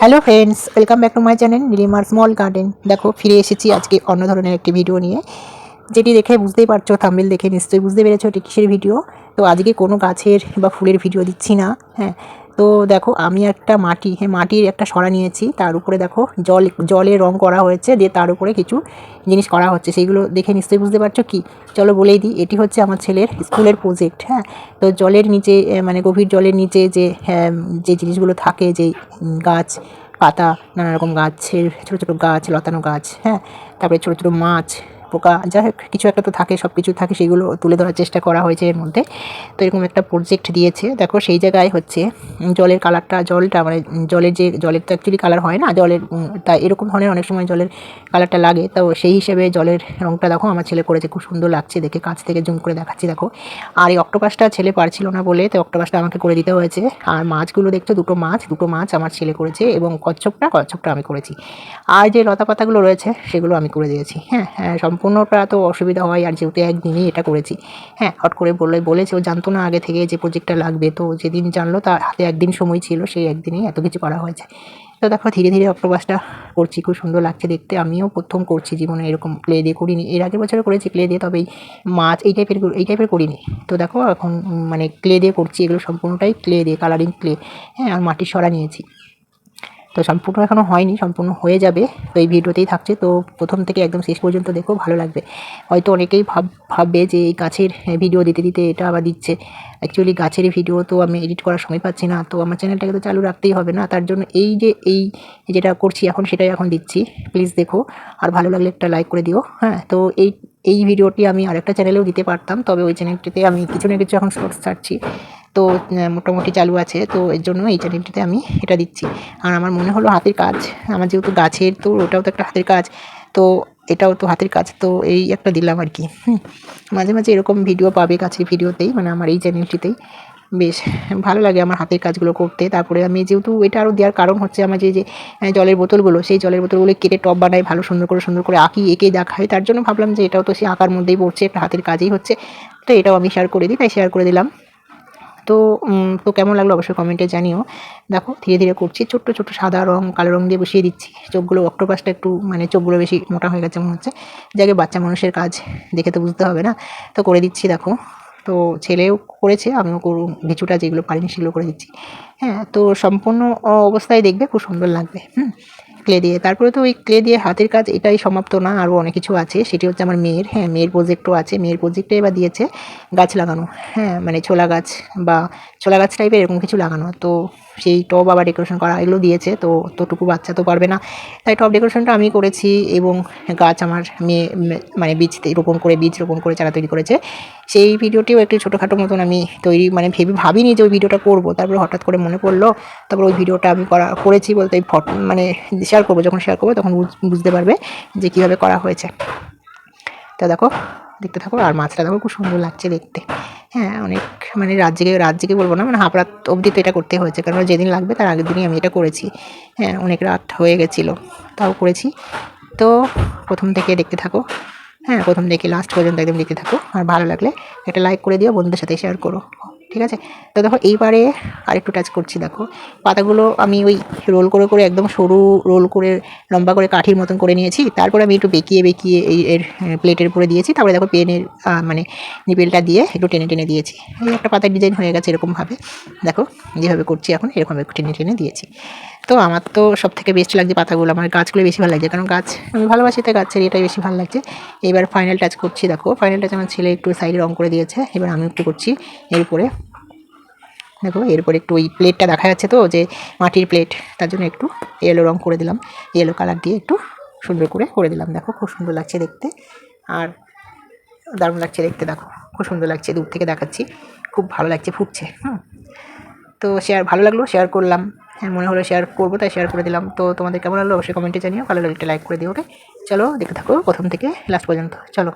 Hello friends welcome back to my channel নীলিমার small garden দেখো, ফিরে এসেছি আজকে অন্য ধরনের একটি ভিডিও নিয়ে। যেটি দেখে বুঝতেই পারছ থাম্বেল দেখে নিশ্চয়ই বুঝতে পেরেছ, এটি কিসের ভিডিও তো আজকে কোনো গাছের বা ফুলের ভিডিও দিচ্ছি না হ্যাঁ। তো দেখো আমি একটা মাটি হ্যাঁ মাটির একটা সরা নিয়েছি। তার উপরে দেখো জল জলে রং করা হয়েছে দিয়ে তার উপরে কিছু জিনিস করা হচ্ছে। সেইগুলো দেখে নিশ্চয়ই বুঝতে পারছ কি? চলো বলেই দিই এটি হচ্ছে আমার ছেলের স্কুলের প্রজেক্ট হ্যাঁ? তো জলের নিচে মানে গভীর জলের নিচে যে হ্যাঁ, যে জিনিসগুলো থাকে যে গাছ পাতা নানা রকম গাছের ছোটো ছোটো গাছ লতানো গাছ হ্যাঁ? তারপরে ছোটো ছোটো মাছ পোকা, যাই হোক, কিছু একটা তো থাকে সব কিছু থাকে, সেগুলো তুলে ধরার চেষ্টা করা হয়েছে এর মধ্যে। তো এরকম একটা প্রজেক্ট দিয়েছে। দেখো, সেই জায়গায় হচ্ছে জলের কালারটা জলটা মানে জলের যে, জলের তো অ্যাকচুয়ালি কালার হয় না, জলের তা এরকম ধরনের অনেক সময় জলের কালারটা লাগে। তো সেই হিসেবে জলের রঙটা দেখো, আমার ছেলে করেছে, খুব সুন্দর লাগছে দেখে, কাছ থেকে জুম করে দেখাচ্ছি, দেখো। আর এই অক্টোপাসটা ছেলে পারছিল না বলে, তো অক্টোপাসটা আমাকে করে দিতে হয়েছে। আর মাছগুলো দেখছ, দুটো মাছ দুটো মাছ আমার ছেলে করেছে, এবং কচ্ছপটা কচ্ছপটা আমি করেছি। আর যে লতা পাতাগুলো রয়েছে, সেগুলো আমি করে দিয়েছি। হ্যাঁ হ্যাঁ সম্পূর্ণটা তো অসুবিধা হয় আর যেহেতু একদিনই এটা করেছি। হ্যাঁ হট করে বললে বলেছে, ও জানতো না আগে থেকে যে প্রজেক্টটা লাগবে। তো যেদিন জানলো তার হাতে একদিন সময় ছিল, সেই একদিনেই এত কিছু করা হয়েছে। তো দেখো ধীরে ধীরে অক্টোপাসটা করছি। খুব সুন্দর লাগছে দেখতে। আমিও প্রথম করছি জীবনে এরকম ক্লে দিয়ে করিনি। এর আগের বছরে করেছি ক্লে দিয়ে, তবে মাছ এই টাইপের এই টাইপের করিনি। তো দেখো, এখন মানে ক্লে দিয়ে করছি। এগুলো সম্পূর্ণটাই ক্লে দিয়ে কালারিং ক্লে হ্যাঁ আর মাটির সরা নিয়েছি। তো সম্পূর্ণ এখনও হয়নি, সম্পূর্ণ হয়ে যাবে। তো এই ভিডিওতেই থাকছে। তো প্রথম থেকে একদম শেষ পর্যন্ত দেখো, ভালো লাগবে। হয়তো অনেকেই ভাব, ভাববে যে এই গাছের ভিডিও দিতে দিতে এটা আবার দিচ্ছে। অ্যাকচুয়ালি গাছের ভিডিও তো আমি এডিট করার সময় পাচ্ছি না। তো আমার চ্যানেলটাকে তো চালু রাখতেই হবে না। তার জন্য এই যে, এই যেটা করছি এখন, সেটাই এখন দিচ্ছি। প্লিজ দেখো। আর ভালো লাগলে একটা লাইক করে দিও। হ্যাঁ তো এই এই ভিডিওটি আমি আরেকটা চ্যানেলেও দিতে পারতাম। তবে ওই চ্যানেলটিতে আমি কিছু না কিছু এখন শর্টস ছাড়ছি। তো মোটামুটি চালু আছে। তো এর জন্য এই চ্যানেলটিতে আমি এটা দিচ্ছি। আর আমার মনে হলো হাতের কাজ। আমার যেহেতু গাছের তো, ওটাও তো একটা হাতের কাজ। তো এটাও তো হাতের কাজ। তো এই একটা দিলাম আর কি। মাঝে মাঝে এরকম ভিডিও পাবে গাছের ভিডিওতেই মানে আমার এই চ্যানেলটিতেই বেশ, ভালো লাগে আমার হাতের কাজগুলো করতে। তারপরে আমি যেহেতু এটা আরও দেওয়ার কারণ হচ্ছে আমার যে যে জলের বোতলগুলো, সেই জলের বোতলগুলো কেটে টব বানাই, ভালো সুন্দর করে সুন্দর করে আঁকি, এঁকে দেখাই। তার জন্য ভাবলাম যে এটাও তো সেই আঁকার মধ্যেই পড়ছে, একটা হাতের কাজেই হচ্ছে। তো এটাও আমি শেয়ার করে দিই, তাই শেয়ার করে দিলাম। তো তো কেমন লাগল অবশ্যই কমেন্টে জানিও। দেখো, ধীরে ধীরে করছি, ছোট্ট ছোট্ট সাদা রং, কালো রং দিয়ে বসিয়ে দিচ্ছি। চোখগুলো অক্টোপাসটা একটু মানে চোখগুলো বেশি মোটা হয়ে গেছে মনে হচ্ছে। যাকে বাচ্চা মানুষের কাজ, দেখে তো বুঝতে হবে না। তো করে দিচ্ছি, দেখো। তো ছেলেও করেছে, আমিও করু, কিছুটা যেগুলো পারিনি সেগুলো করে দিচ্ছি। হ্যাঁ তো সম্পূর্ণ অবস্থায় দেখবে, খুব সুন্দর লাগবে। হুম। ক্লে দিয়ে। তারপরে তো ওই ক্লে দিয়ে হাতের কাজ এটাই সমাপ্ত না, আরও অনেক কিছু আছে। সেটি হচ্ছে আমার মেয়ের হ্যাঁ মেয়ের প্রজেক্টও আছে। মেয়ের প্রজেক্টে এবার দিয়েছে গাছ লাগানো। হ্যাঁ মানে ছোলা গাছ বা ছোলা গাছ টাইপের এরকম কিছু লাগানো। তো সেই টব আবার ডেকোরেশন করা এগুলো দিয়েছে, তো তোটুকু বাচ্চা তো পারবে না। তাই টব ডেকোরেশনটা আমি করেছি এবং গাছ আমার মেয়ে মানে বীজ রোপণ করে, বীজ রোপণ করে, চারা তৈরি করেছে। সেই ভিডিওটিও একটি ছোটোখাটো মতন আমি তৈরি মানে ভেবে ভাবিনি যে ওই ভিডিওটা করব। তারপরে হঠাৎ করে মনে পড়ল, তারপর ওই ভিডিওটা আমি করা, করেছি বলতে এই ফটো মানে শেয়ার করব, যখন শেয়ার করব তখন বুঝ- বুঝতে পারবে যে কীভাবে করা হয়েছে। তা দেখো, দেখতে থাকো, আর মাছটা দেখো খুব সুন্দর লাগছে দেখতে। হ্যাঁ অনেক মানে রাত জেগে রাত জেগে বলব না মানে হাফ রাত অবধি তো এটা করতে হয়েছে। কারণ যেদিন লাগবে তার আগের দিনই আমি এটা করেছি। হ্যাঁ অনেক রাত হয়ে গেছিল, তাও করেছি। তো প্রথম থেকে দেখতে থাকো। হ্যাঁ প্রথম থেকে লাস্ট পর্যন্ত একদম দেখতে থাকো। আর ভালো লাগলে একটা লাইক করে দিও, বন্ধুদের সাথে শেয়ার করো। ঠিক আছে? তো দেখো, এইবারে আরেকটু টাচ করছি, দেখো। পাতাগুলো আমি ওই রোল করে করে একদম সরু রোল করে, লম্বা করে কাঠির মতন করে নিয়েছি। তারপরে আমি একটু বেঁকিয়ে বেঁকিয়ে এই এর প্লেটের উপরে দিয়েছি। তারপরে দেখো পেনের মানে নিপেলটা দিয়ে একটু টেনে টেনে দিয়েছি। এই একটা পাতার ডিজাইন হয়ে গেছে এরকমভাবে। দেখো, যেভাবে করছি এখন এরকম একটু টেনে টেনে দিয়েছি। তো আমার তো সব থেকে বেস্ট লাগছে পাতাগুলো। আমার গাছগুলো বেশি ভালো লাগছে। কারণ গাছ, আমি ভালোবাসি তাই গাছের, এটাই বেশি ভালো লাগছে। এবার ফাইনাল টাচ করছি, দেখো। ফাইনাল টাচ আমার ছেলে একটু সাইডে রং করে দিয়েছে। এবার আমি একটু করছি এরপরে। দেখো, এরপর একটু ওই প্লেটটা দেখা যাচ্ছে তো, যে মাটির প্লেট তার জন্য একটু ইয়েলো রং করে দিলাম। ইয়েলো কালার দিয়ে একটু সুন্দর করে করে দিলাম। দেখো, খুব সুন্দর লাগছে দেখতে। আর দারুণ লাগছে দেখতে, দেখো। খুব সুন্দর লাগছে, দূর থেকে দেখাচ্ছি। খুব ভালো লাগছে, ফুটছে, হুম। তো শেয়ার ভালো লাগল শেয়ার করলাম। মনে হলো শেয়ার করব, তাই শেয়ার করে দিলাম। তো তোমাদের কেমন লাগল অবশ্যই কমেন্টে জানিও, ভালো লাগলে একটা লাইক করে দিও ওকে চলো দেখে থাকো প্রথম থেকে লাস্ট পর্যন্ত, চলো।